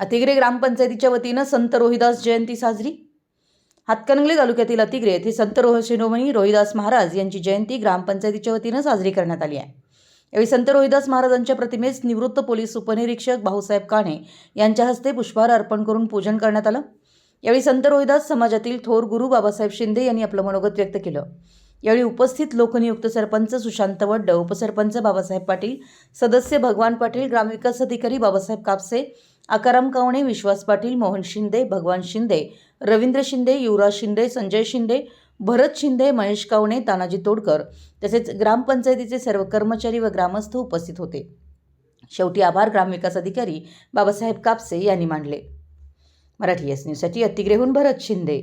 अतिग्रे ग्रामपंचायतीच्या वतीनं संत रोहिदास जयंती साजरी. हातकणंगले तालुक्यातील अतिग्रे येथे संत रोह शिरोमणी रोहिदास महाराज यांची जयंती ग्रामपंचायतीच्या वतीनं साजरी करण्यात आली आहे. यावेळी संत रोहिदास महाराजांच्या प्रतिमेस निवृत्त पोलीस उपनिरीक्षक भाऊसाहेब काणे यांच्या हस्ते पुष्पहार अर्पण करून पूजन करण्यात आलं. यावेळी संत रोहिदास समाजातील थोर गुरु बाबासाहेब शिंदे यांनी आपलं मनोगत व्यक्त केलं. यावेळी उपस्थित लोकनियुक्त सरपंच सुशांत वड्ड उपसरपंच बाबासाहेब पाटील सदस्य भगवान पाटील ग्रामविकास अधिकारी बाबासाहेब कापसे आकाराम कावणे विश्वास पाटील मोहन शिंदे भगवान शिंदे रवींद्र शिंदे युवराज शिंदे संजय शिंदे भरत शिंदे महेश कावणे तानाजी तोडकर तसेच ग्रामपंचायतीचे सर्व कर्मचारी व ग्रामस्थ उपस्थित होते. शेवटी आभार ग्रामविकास अधिकारी बाबासाहेब कापसे यांनी मांडले मराठी एस न्यूजसाठी अतिग्रेहून भरत शिंदे.